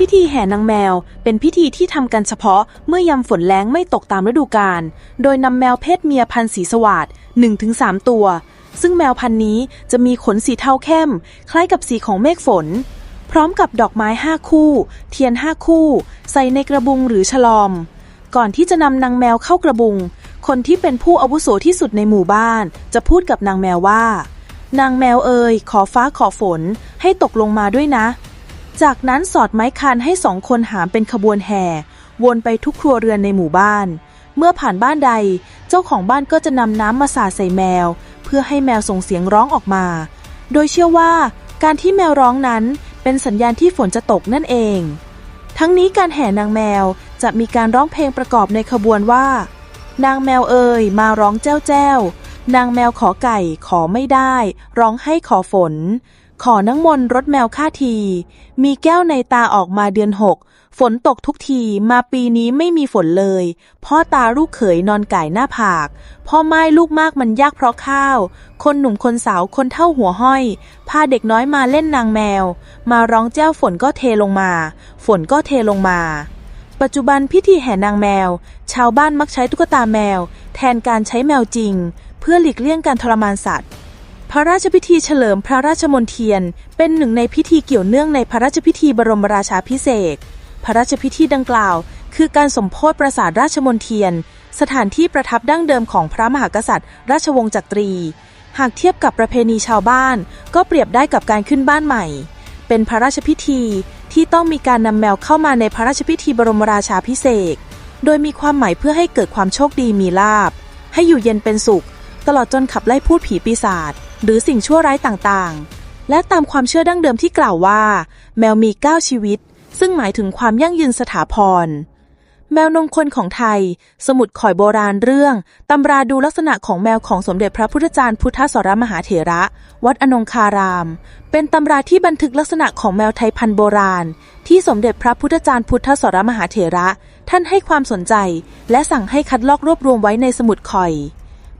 พิธีแห่นางแมว เป็นพิธีที่ทำกันเฉพาะเมื่อยามฝนแล้งไม่ตกตามฤดูกาล โดยนำแมวเพศเมียพันธุ์สีสวัสด1-3 ตัว ซึ่งแมวพันธุ์นี้จะมีขนสีเทาเข้ม คล้ายกับสีของเมฆฝน พร้อมกับดอกไม้ 5 คู่ เทียน 5 คู่ ใส่ในกระบุงหรือฉลอม ก่อนที่จะนำนางแมวเข้ากระบุง คนที่เป็นผู้อาวุโสที่สุดในหมู่บ้าน จะพูดกับนางแมวว่า นางแมวเอ่ยขอฟ้าขอฝนให้ตกลงมาด้วยนะ จากนั้นสอดไม้คันให้สองคนหามเป็นขบวนแห่ วนไปทุกครัวเรือนในหมู่บ้าน เมื่อผ่านบ้านใด เจ้าของบ้านก็จะนำน้ำมาสาดใส่แมว เพื่อให้แมวส่งเสียงร้องออกมา โดยเชื่อว่า การที่แมวร้องนั้นเป็นสัญญาณที่ฝนจะตกนั่นเอง ทั้งนี้การแห่นางแมวจะมีการร้องเพลงประกอบในขบวนว่า นางแมวเอ่ยมาร้องแจ้วแจ้วนางแมวขอไก่ขอไม่ได้ ร้องให้ขอฝน ขอน้ำมนรดแมวค่าที มีแก้วในตาออกมาเดือนหก ฝนตกทุกทีมาปีนี้ไม่มีฝนเลย พ่อตาลูกเขยนอนไก่หน้าผาก พ่อไม้ลูกมากมันยากเพราะข้าว คนหนุ่มคนสาวคนเท่าหัวห้อย พาเด็กน้อยมาเล่นนางแมว มาร้องแจ้วฝนก็เทลงมา ฝนก็เทลงมาปัจจุบันพิธีแห่นางแมว ชาวบ้านมักใช้ตุ๊กตาแมว แทนการใช้แมวจริง เพื่อหลีกเลี่ยงการทรมานสัตว์ ระราชพิธีเฉลิมพระราชมนเทียน เป็นหนึ่งในพิธีเกี่ยวเนื่องในพระราชพิธีบรมราชาภิเศษ พระราชพิธีดังกล่าว คือการสมโพธิปราสาทราชมนเทียน สถานที่ประทับดั้งเดิมของพระมหากษัตริย์ ราชวงศ์จักรี หากเทียบกับประเพณีชาวบ้าน ก็เปรียบได้กับการขึ้นบ้านใหม่ เป็นพระราชพิธีที่ต้องมีการนำแมวเข้ามาในพระราชพิธีบรมราชาภิเศษ โดยมีความหมายเพื่อให้เกิดความโชคดีมีลาภให้อยู่เย็นเป็นสุข ตลอดจนขับไล่พูดผีปีศาจ หรือสิ่งชั่วร้ายต่างๆ และตามความเชื่อดั้งเดิมที่กล่าวว่า แมวมี 9 ชีวิต ซึ่งหมายถึงความยั่งยืนสถาพร แมวนมคนของไทย สมุดข่อยโบราณเรื่อง ตำราดูลักษณะของแมวของสมเด็จพระพุทธจารย์พุทธสรมหาเถระ วัดอนงคาราม เป็นตำราที่บันทึกลักษณะของแมวไทยพันธุ์โบราณ ที่สมเด็จพระพุทธจารย์พุทธสรมหาเถระ ท่านให้ความสนใจ และสั่งให้คัดลอกรวบรวมไว้ในสมุดข่อย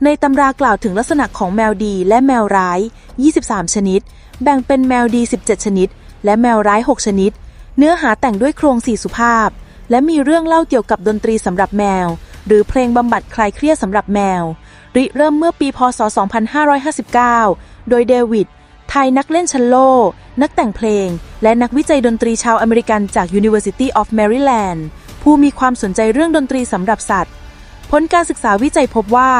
ในตำรากล่าวถึงลักษณะของแมวดีและแมวร้าย 23 ชนิด แบ่งเป็นแมวดี 17 ชนิด และแมวร้าย 6 ชนิด เนื้อหาแต่งด้วยโครงสี่สุภาพ และมีเรื่องเล่าเกี่ยวกับดนตรีสำหรับแมว หรือเพลงบำบัดคลายเครียดสำหรับแมว ริเริ่มเมื่อปีพศ 2559 โดยเดวิด ไทยนักเล่นชัลโล นักแต่งเพลง และนักวิจัยดนตรีชาวอเมริกันจาก University of Maryland ผู้มีความสนใจเรื่องดนตรีสำหรับสัตว์ ผลการศึกษาวิจัยพบว่า